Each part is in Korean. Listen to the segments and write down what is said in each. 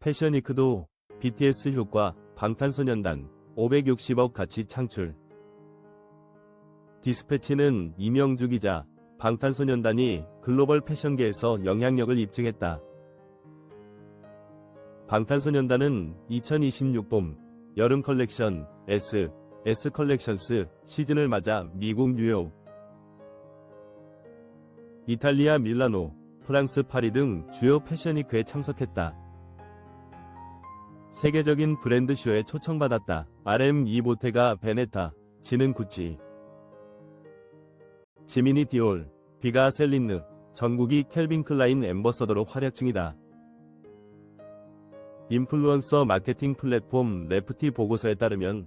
패션위크도 BTS 효과, 방탄소년단, 560억 가치 창출. 디스패치는 이명주 기자, 방탄소년단이 글로벌 패션계에서 영향력을 입증했다. 방탄소년단은 2026 봄, 여름 컬렉션, S, S 컬렉션스 시즌을 맞아 미국 뉴욕, 이탈리아 밀라노, 프랑스 파리 등 주요 패션위크에 참석했다. 세계적인 브랜드 쇼에 초청받았다. RM 이보테가 베네타, 지는 구찌. 지미니 디올, 비가 셀린느, 전국이 켈빈 클라인 엠버서더로 활약 중이다. 인플루언서 마케팅 플랫폼 레프티 보고서에 따르면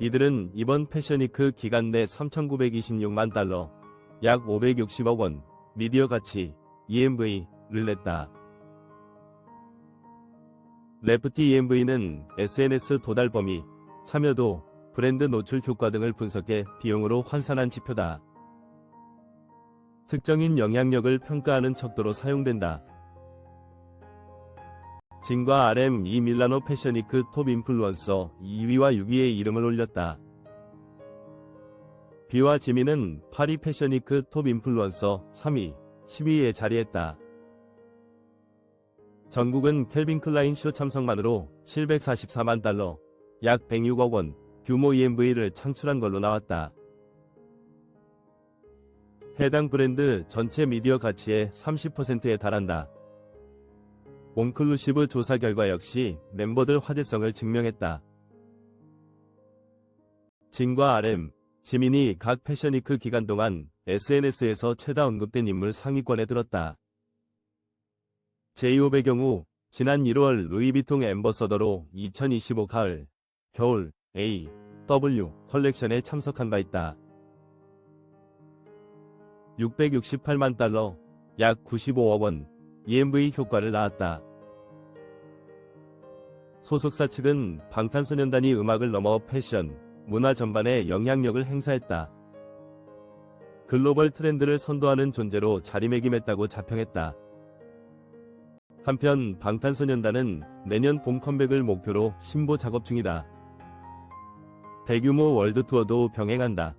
이들은 이번 패션위크 기간 내 3,926만 달러, 약 560억 원, 미디어 가치, EMV를 냈다. 레프티 EMV는 SNS 도달 범위, 참여도, 브랜드 노출 효과 등을 분석해 비용으로 환산한 지표다. 특정인 영향력을 평가하는 척도로 사용된다. 진과 RM 이 밀라노 패션위크 톱 인플루언서 2위와 6위의 이름을 올렸다. 비와 지민은 파리 패션위크 톱 인플루언서 3위, 10위에 자리했다. 전국은 켈빈 클라인 쇼 참석만으로 744만 달러, 약 106억 원 규모 EMV를 창출한 걸로 나왔다. 해당 브랜드 전체 미디어 가치의 30%에 달한다. 온클루시브 조사 결과 역시 멤버들 화제성을 증명했다. 진과 RM, 지민이 각 패션위크 기간 동안 SNS에서 최다 언급된 인물 상위권에 들었다. 제이홉의 경우 지난 1월 루이비통 엠버서더로 2025 가을, 겨울 A, W 컬렉션에 참석한 바 있다. 668만 달러, 약 95억 원, EMV 효과를 낳았다. 소속사 측은 방탄소년단이 음악을 넘어 패션, 문화 전반에 영향력을 행사했다. 글로벌 트렌드를 선도하는 존재로 자리매김했다고 자평했다. 한편 방탄소년단은 내년 봄 컴백을 목표로 신보 작업 중이다. 대규모 월드 투어도 병행한다.